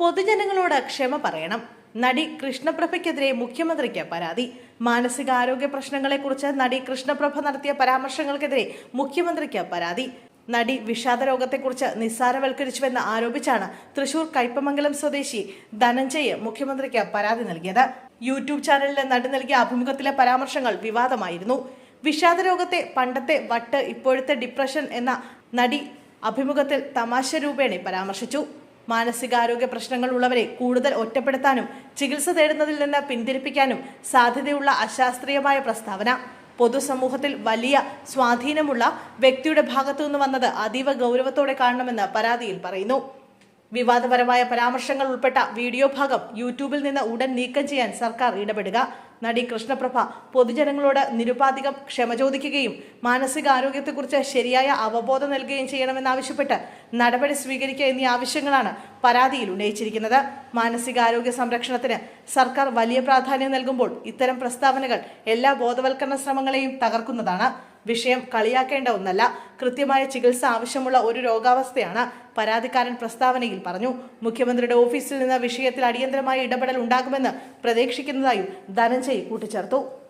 പൊതുജനങ്ങളോട് ക്ഷമ പറയണം. നടി കൃഷ്ണപ്രഭയ്ക്കെതിരെ മുഖ്യമന്ത്രിക്ക് പരാതി. മാനസികാരോഗ്യ പ്രശ്നങ്ങളെക്കുറിച്ച് നടി കൃഷ്ണപ്രഭ നടത്തിയ പരാമർശങ്ങൾക്കെതിരെ മുഖ്യമന്ത്രിക്ക് പരാതി. നടി വിഷാദ രോഗത്തെക്കുറിച്ച് നിസ്സാരവൽക്കരിച്ചുവെന്ന് ആരോപിച്ചാണ് തൃശൂർ കയ്പമംഗലം സ്വദേശി ധനഞ്ജയ് മുഖ്യമന്ത്രിക്ക് പരാതി നൽകിയത്. യൂട്യൂബ് ചാനലിൽ നടി നൽകിയ അഭിമുഖത്തിലെ പരാമർശങ്ങൾ വിവാദമായിരുന്നു. വിഷാദ രോഗത്തെ പണ്ടത്തെ വട്ട് ഇപ്പോഴത്തെ ഡിപ്രഷൻ എന്ന നടി അഭിമുഖത്തിൽ തമാശ രൂപേണ പരാമർശിച്ചു. മാനസികാരോഗ്യ പ്രശ്നങ്ങളുള്ളവരെ കൂടുതൽ ഒറ്റപ്പെടുത്താനും ചികിത്സ തേടുന്നതിൽ നിന്ന് പിന്തിരിപ്പിക്കാനും സാധ്യതയുള്ള അശാസ്ത്രീയമായ പ്രസ്താവന. പൊതുസമൂഹത്തിൽ വലിയ സ്വാധീനമുള്ള വ്യക്തിയുടെ ഭാഗത്തു നിന്ന് വന്നത് അതീവ ഗൗരവത്തോടെ കാണണമെന്ന് പരാതിയിൽ പറയുന്നു. വിവാദപരമായ പരാമർശങ്ങൾ ഉൾപ്പെട്ട വീഡിയോ ഭാഗം യൂട്യൂബിൽ നിന്ന് ഉടൻ നീക്കം ചെയ്യാൻ സർക്കാർ ഇടപെടുക. നടി കൃഷ്ണപ്രഭ പൊതുജനങ്ങളോട് നിരുപാധികം ക്ഷമ ചോദിക്കുകയും മാനസികാരോഗ്യത്തെക്കുറിച്ച് ശരിയായ അവബോധം നൽകുകയും ചെയ്യണമെന്നാവശ്യപ്പെട്ട് നടപടി സ്വീകരിക്കുക എന്നീ ആവശ്യങ്ങളാണ് പരാതിയിൽ ഉന്നയിച്ചിരിക്കുന്നത്. മാനസികാരോഗ്യ സംരക്ഷണത്തിന് സർക്കാർ വലിയ പ്രാധാന്യം നൽകുമ്പോൾ ഇത്തരം പ്രസ്താവനകൾ എല്ലാ ബോധവൽക്കരണ ശ്രമങ്ങളെയും തകർക്കുന്നതാണ്. വിഷയം കളിയാക്കേണ്ട ഒന്നല്ല. കൃത്യമായ ചികിത്സ ആവശ്യമുള്ള ഒരു രോഗാവസ്ഥയാണ് പരാതിക്കാരൻ പ്രസ്താവനയിൽ പറഞ്ഞു. മുഖ്യമന്ത്രിയുടെ ഓഫീസിൽ നിന്ന് വിഷയത്തിൽ അടിയന്തരമായ ഇടപെടൽ ഉണ്ടാകുമെന്ന് പ്രതീക്ഷിക്കുന്നതായും ധനഞ്ജയ് കൂട്ടിച്ചേർത്തു.